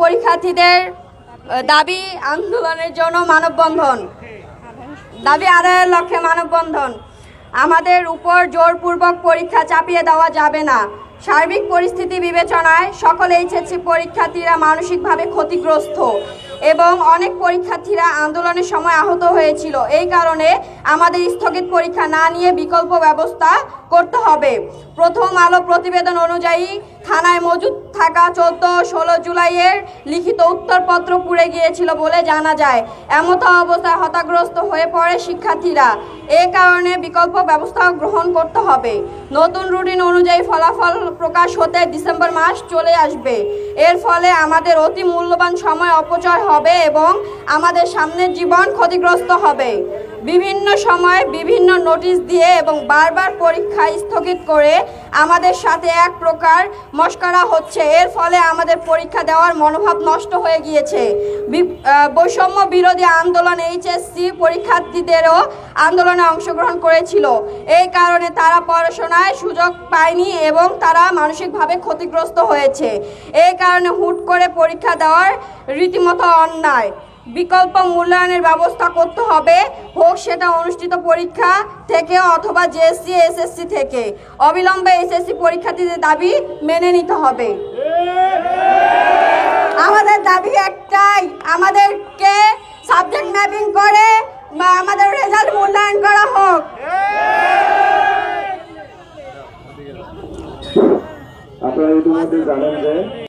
পরীক্ষার্থীদের দাবি আন্দোলনের জন্য মানববন্ধন। দাবি আদায়ের লক্ষ্যে মানববন্ধন। আমাদের উপর জোরপূর্বক পরীক্ষা চাপিয়ে দেওয়া যাবে না। সার্বিক পরিস্থিতি বিবেচনায় সকল এইচএসসি পরীক্ষার্থীরা মানসিকভাবে ক্ষতিগ্রস্ত এবং অনেক পরীক্ষার্থীরা আন্দোলনের সময় আহত হয়েছিল। এই কারণে আমাদের স্থগিত পরীক্ষা না নিয়ে বিকল্প ব্যবস্থা করতে হবে। প্রথম আলো প্রতিবেদন অনুযায়ী থানায় মজুদ থাকা চোদ্দ, ষোলো জুলাইয়ের লিখিত উত্তরপত্র পুড়ে গিয়েছিল বলে জানা যায়। এমতো অবস্থায় হতাগ্রস্ত হয়ে পড়ে শিক্ষার্থীরা। এ কারণে বিকল্প ব্যবস্থা গ্রহণ করতে হবে। নতুন রুটিন অনুযায়ী ফলাফল প্রকাশ হতে ডিসেম্বর মাস চলে আসবে। এর ফলে আমাদের অতি মূল্যবান সময় অপচয় হবে এবং আমাদের সামনের জীবন ক্ষতিগ্রস্ত হবে। বিভিন্ন সময় বিভিন্ন নোটিশ দিয়ে এবং বারবার পরীক্ষা স্থগিত করে আমাদের সাথে এক প্রকার মস্করা হচ্ছে। এর ফলে আমাদের পরীক্ষা দেওয়ার মনোভাব নষ্ট হয়ে গিয়েছে। বৈষম্য বিরোধী আন্দোলন এইচএসসি পরীক্ষার্থীদেরও আন্দোলনে অংশগ্রহণ করেছিল। এই কারণে তারা পড়াশোনায় সুযোগ পায়নি এবং তারা মানসিকভাবে ক্ষতিগ্রস্ত হয়েছে। এই কারণে হুট করে পরীক্ষা দেওয়ার রীতিমতো অন্যায়। বিকল্প মূল্যায়নের ব্যবস্থা করতে হবে। হোক সেটা অনুষ্ঠিত পরীক্ষা থেকে অথবা জেএসসি এসএসসি থেকে। অবিলম্বে এসএসসি পরীক্ষার্থীদের দাবি মেনে নিতে হবে। আমাদের দাবি একটাই, আমাদেরকে সাবজেক্ট ম্যাপিং করে আমাদের রেজাল্ট মূল্যায়ন করা হোক। আপনারা ইতিমধ্যে জানেন যে